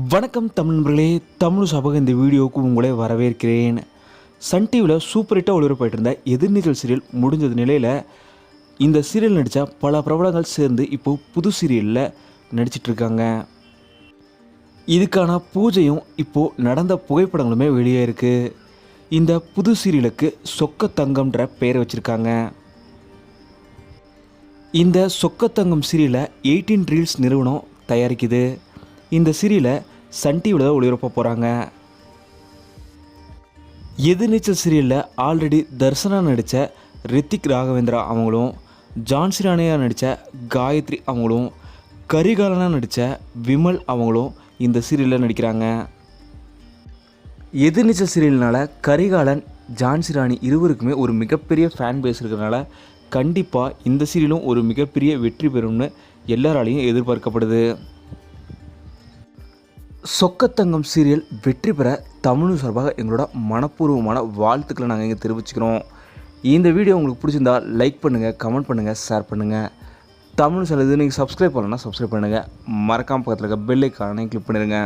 வணக்கம் தமிழ் நண்பர்களே தமிழ் சபக இந்த வீடியோவுக்கு உங்களை வரவேற்கிறேன். சன் டிவியில் சூப்பர் ஹிட்டாக ஒளிபரப்பாயிட்டு இருந்த எதிர்நீச்சல் சீரியல் முடிஞ்சது நிலையில் இந்த சீரியல் நடித்த பல பிரபலங்கள் சேர்ந்து இப்போது புது சீரியலில் நடிச்சிட்ருக்காங்க. இதுக்கான பூஜையும் இப்போது நடந்த புகைப்படங்களுமே வெளியே இருக்குது இந்த புது சீரியலுக்கு சொக்க தங்கம்ன்ற பெயரை வச்சுருக்காங்க. இந்த சொக்கத்தங்கம் சீரியலை எயிட்டீன் ரீல்ஸ் நிறுவனம் தயாரிக்குது. இந்த சீரியலை சன் டிவியில் தான் ஒளிபரப்ப போகிறாங்க எதிர்நீச்சல் சீரியலில் ஆல்ரெடி தர்சனா நடித்த ரித்திக் ராகவேந்திரா அவங்களும் ஜான்சி ராணியா நடித்த காயத்ரி அவங்களும் கரிகாலனாக நடித்த விமல் அவங்களும் இந்த சீரியலில் நடிக்கிறாங்க. எதிர்நீச்சல் சீரியல்னால் கரிகாலன் ஜான்சி ராணி இருவருக்குமே ஒரு மிகப்பெரிய ஃபேன் பேஸ் இருக்கிறனால கண்டிப்பாக இந்த சீரியலும் ஒரு மிகப்பெரிய வெற்றி பெறும்னு எல்லாராலையும் எதிர்பார்க்கப்படுது. சொக்கத்தங்கம் சீரியல் வெற்றி பெற தமிழ் சார்பாக எங்களோட மனப்பூர்வமான வாழ்த்துக்களை நாங்கள் இங்கே தெரிவிச்சுக்கிறோம். இந்த வீடியோ உங்களுக்கு பிடிச்சிருந்தா லைக் பண்ணுங்கள் கமெண்ட் பண்ணுங்கள் ஷேர் பண்ணுங்கள் தமிழ் சேனல் இது நீங்கள் சப்ஸ்கிரைப் பண்ணலன்னா சப்ஸ்கிரைப் பண்ணுங்கள் மறக்காமல் பக்கத்தில் இருக்க பெல் ஐக்கானை கிளிக் பண்ணிடுங்க